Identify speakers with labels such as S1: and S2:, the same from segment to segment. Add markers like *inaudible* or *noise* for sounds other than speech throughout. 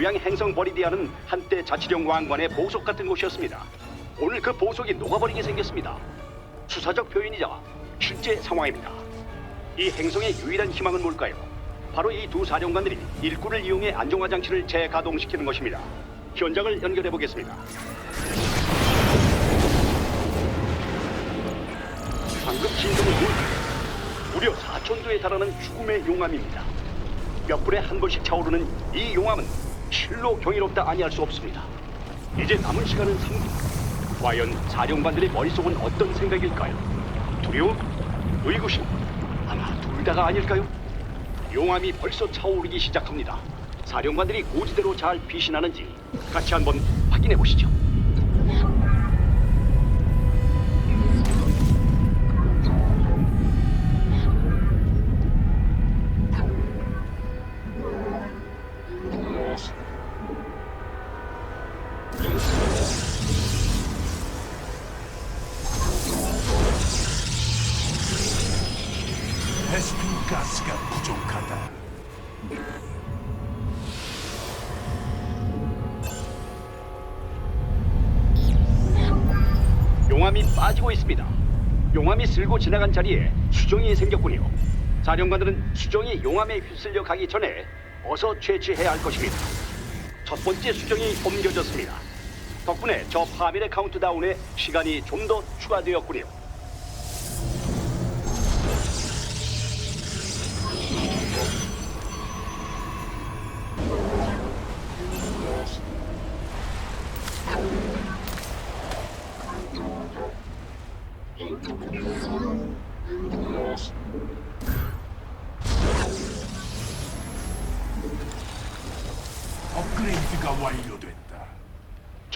S1: 휴양 행성 버리디아는 한때 자치령 왕관의 보석 같은 곳이었습니다. 오늘 그 보석이 녹아버리게 생겼습니다. 수사적 표현이자 실제 상황입니다. 이 행성의 유일한 희망은 뭘까요? 바로 이 두 사령관들이 일꾼을 이용해 안정화 장치를 재가동시키는 것입니다. 현장을 연결해 보겠습니다. 방금 진동은 뭘까요? 무려 4천 도에 달하는 죽음의 용암입니다. 몇 분에 한 번씩 차오르는 이 용암은 실로 경이롭다 아니할 수 없습니다. 이제 남은 시간은 3분. 과연 사령관들의 머릿속은 어떤 생각일까요? 두려움? 의구심? 아마 둘 다가 아닐까요? 용암이 벌써 차오르기 시작합니다. 사령관들이 고지대로 잘 피신하는지 같이 한번 확인해 보시죠.
S2: 베스핀 가스가 부족하다.
S1: 용암이 빠지고 있습니다. 용암이 쓸고 지나간 자리에 수정이 생겼군요. 사령관들은 수정이 용암에 휩쓸려 가기 전에 어서 채취해야 할 것입니다. 첫 번째 수정이 옮겨졌습니다. 덕분에 저 파밀의 카운트다운에 시간이 좀 더 추가되었군요.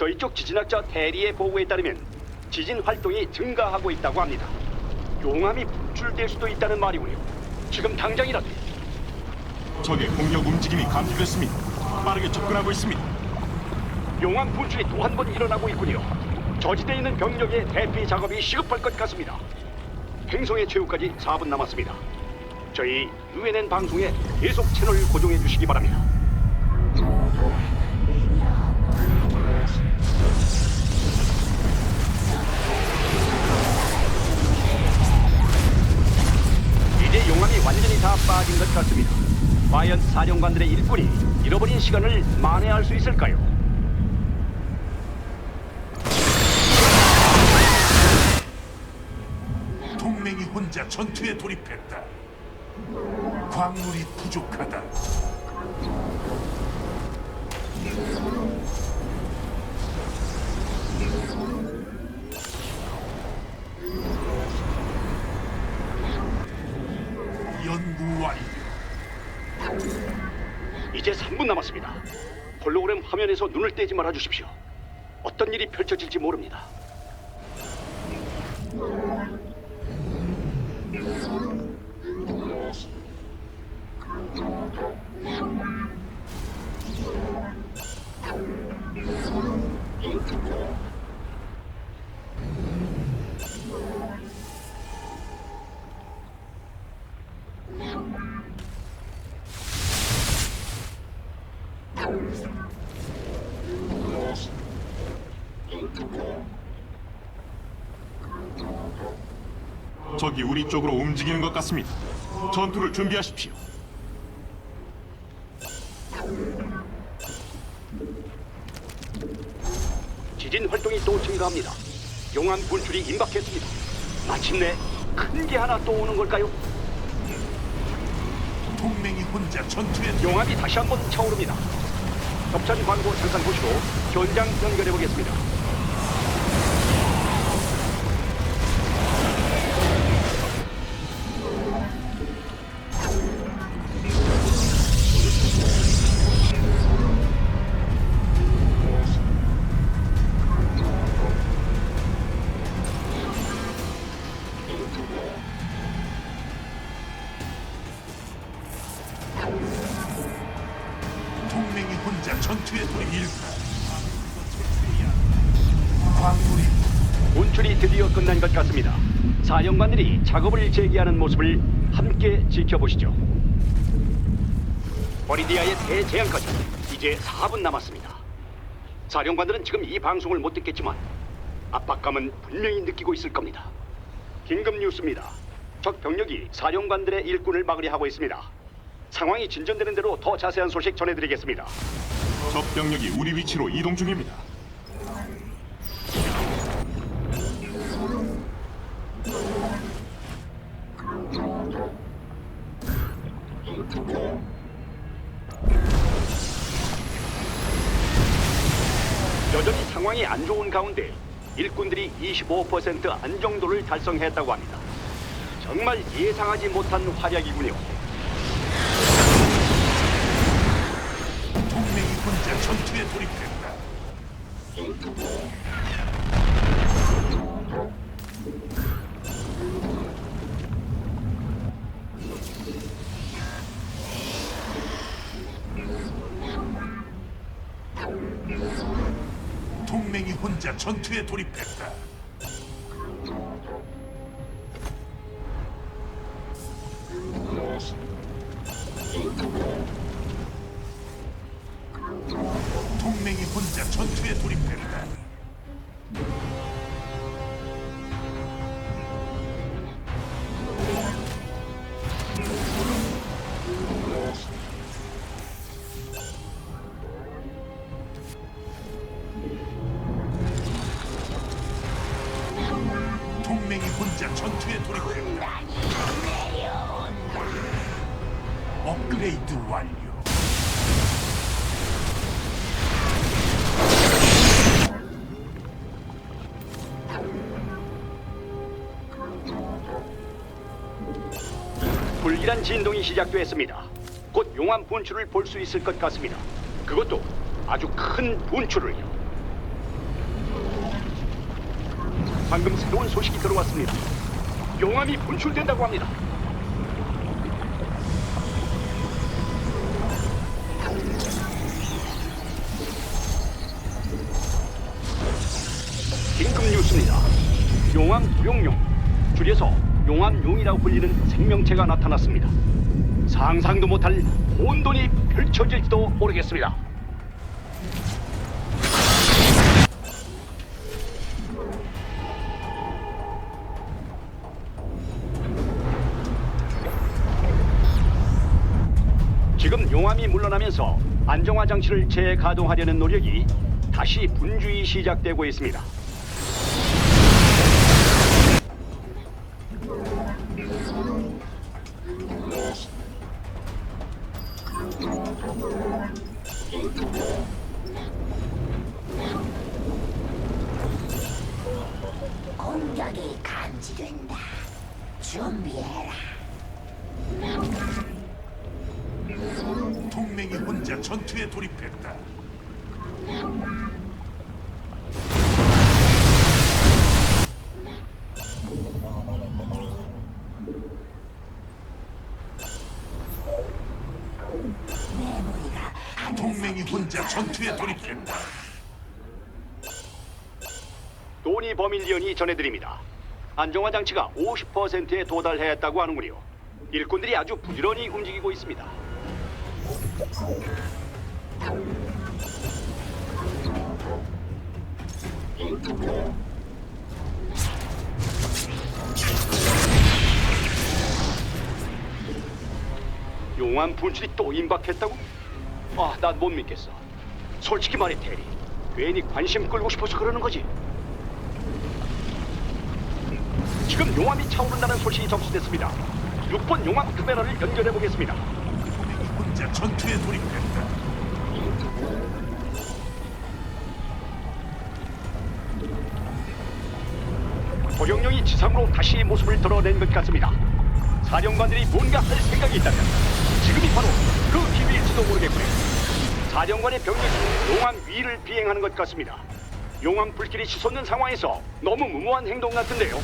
S1: 저희 쪽 지진학자 대리의 보고에 따르면 지진 활동이 증가하고 있다고 합니다. 용암이 분출될 수도 있다는 말이군요. 지금 당장이라도
S3: 적의 공격 움직임이 감지됐습니다. 빠르게 접근하고 있습니다.
S1: 용암 분출이 또 한 번 일어나고 있군요. 저지대에 있는 병력의 대피 작업이 시급할 것 같습니다. 행성의 최후까지 4분 남았습니다. 저희 UNN 방송에 계속 채널 고정해 주시기 바랍니다. 완전히 다 빠진 것 같습니다. 과연 사령관들의 일꾼이 잃어버린 시간을 만회할 수 있을까요?
S2: 동맹이 혼자 전투에 돌입했다. 광물이 부족하다. 완료.
S1: 이제 3분 남았습니다. 홀로그램 화면에서 눈을 떼지 말아 주십시오. 어떤 일이 펼쳐질지 모릅니다.
S3: 적이 우리 쪽으로 움직이는 것 같습니다. 전투를 준비하십시오.
S1: 지진 활동이 또 증가합니다. 용암 분출이 임박했습니다. 마침내 큰 게 하나 또 오는 걸까요?
S2: 동맹이 혼자 전투에
S1: 용암이 다시 한번 차오릅니다. 협찬 광고 잠깐 보시고 현장 연결해 보겠습니다.
S2: 혼자 전투에 돌입했다. 광물이
S1: 분출이 드디어 끝난 것 같습니다. 사령관들이 작업을 재개하는 모습을 함께 지켜보시죠. 버리디아의 대재앙까지 이제 4분 남았습니다. 사령관들은 지금 이 방송을 못 듣겠지만 압박감은 분명히 느끼고 있을 겁니다. 긴급 뉴스입니다. 적 병력이 사령관들의 일꾼을 막으려 하고 있습니다. 상황이 진전되는 대로 더 자세한 소식 전해드리겠습니다.
S3: 적 병력이 우리 위치로 이동 중입니다.
S1: 여전히 상황이 안 좋은 가운데 일꾼들이 25% 안정도를 달성했다고 합니다. 정말 예상하지 못한 활약이군요.
S2: 동맹이 혼자 전투에 돌입했다. 동맹이 혼자 전투에 돌입했다. 업그레이드 완료.
S1: 불길한 진동이 시작됐습니다. 곧 용암 분출을 볼 수 있을 것 같습니다. 그것도 아주 큰 분출을요. 방금 새로운 소식이 들어왔습니다. 용암이 분출된다고 합니다. 줄여서 용암용이라고 불리는 생명체가 나타났습니다. 상상도 못할 혼돈이 펼쳐질지도 모르겠습니다. 지금 용암이 물러나면서 안정화 장치를 재가동하려는 노력이 다시 분주히 시작되고 있습니다.
S2: 혼자 전투에 돌입했다. 동맹이 혼자 전투에 돌입했다.
S1: 도니 버밀리언이 전해드립니다. 안정화 장치가 50%에 도달했다고 하는군요. 일꾼들이 아주 부지런히 움직이고 있습니다. 용암 분출이 또 임박했다고? 아, 난 못 믿겠어. 솔직히 말해, 테리. 괜히 관심 끌고 싶어서 그러는 거지. 지금 용암이 차오른다는 소식이 접수됐습니다. 6번 용암 카메라를 연결해 보겠습니다.
S2: 전투에 돌입했다.
S1: 도령령이 지상으로 다시 모습을 드러낸 것 같습니다. 사령관들이 뭔가 할 생각이 있다면 지금이 바로 그 기회일지도 모르겠고요. 사령관의 병력이 용암 위를 비행하는 것 같습니다. 용암 불길이 치솟는 상황에서 너무 무모한 행동 같은데요. 어,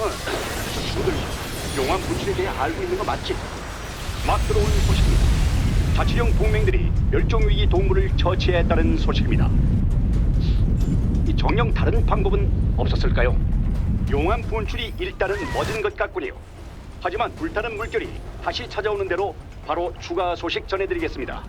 S1: *clears throat* 친구들, 용암 불길에 대해 알고 있는 거 맞지? 막 들어온 소식입니다. 자치령 동맹들이 멸종위기 동물을 처치했다는 소식입니다. 이 정령 다른 방법은 없었을까요? 용암 분출이 일단은 멎은 것 같군요. 하지만 불타는 물결이 다시 찾아오는 대로 바로 추가 소식 전해드리겠습니다.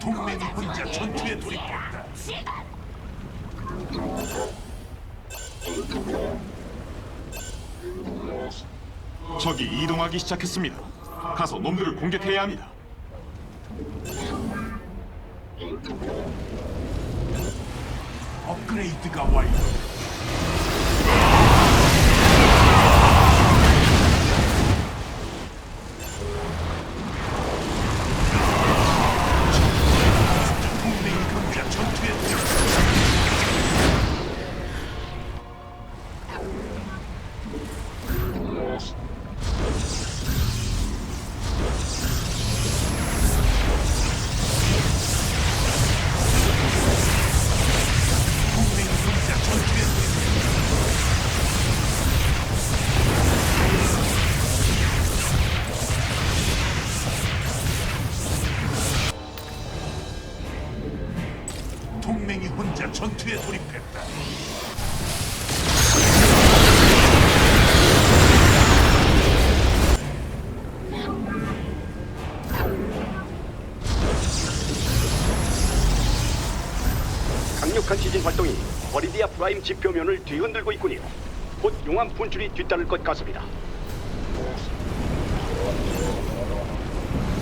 S2: 동맹이 혼자 전투에 돌입했다.
S3: 적이 이동하기 시작했습니다. 가서 놈들을 공격해야 합니다.
S2: 업그레이드가 완료.
S1: 프라임 지표면을 뒤흔들고 있군요. 곧 용암 분출이 뒤따를 것 같습니다.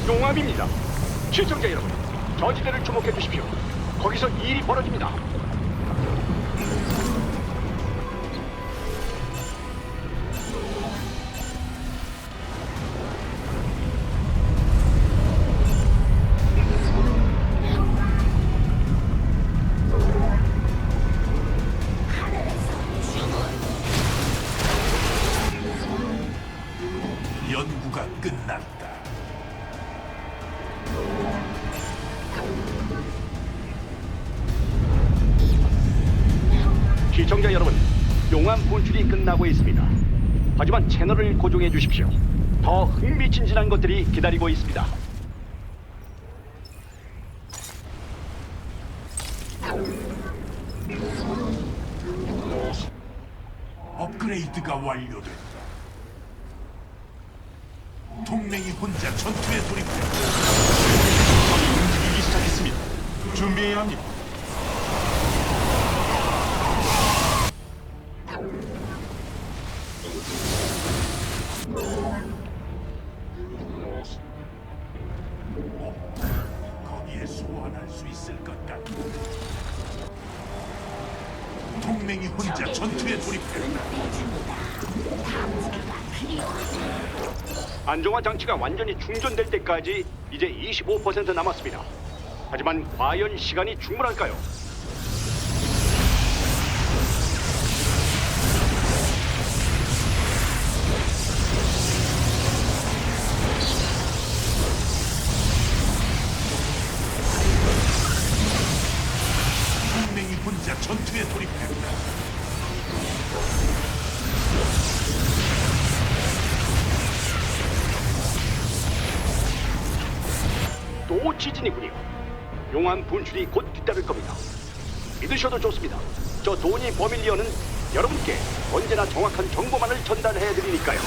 S1: 용암입니다. 시청자 여러분, 저지대를 주목해 주십시오. 거기서 일이 벌어집니다. 끝나고 있습니다. 하지만 채널을 고정해 주십시오. 더 흥미진진한 것들이 기다리고 있습니다.
S2: 업그레이드가 완료됐다. 동맹이 혼자 전투에 돌입했다.
S1: 안정화 장치가 완전히 충전될 때까지 이제 25% 남았습니다. 하지만 과연 시간이 충분할까요? 지진이군요. 용암 분출이 곧 뒤따를 겁니다. 믿으셔도 좋습니다. 저 도니 버밀리언은 여러분께 언제나 정확한 정보만을 전달해 드리니까요.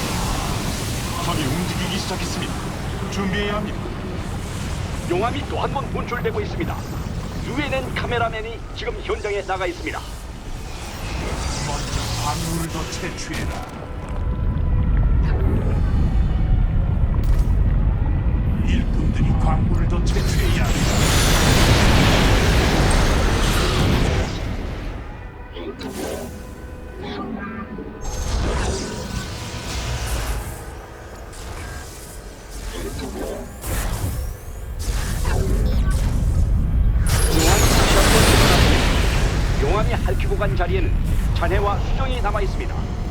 S3: 적이 움직이기 시작했습니다. 준비해야 합니다.
S1: 용암이 또 한 번 분출되고 있습니다. 유엔엔 카메라맨이 지금 현장에 나가 있습니다.
S2: 먼저 광물을 더 채취해라.
S1: 용암이 핥히고 간 자리에는 잔해와 수정이 남아 있습니다.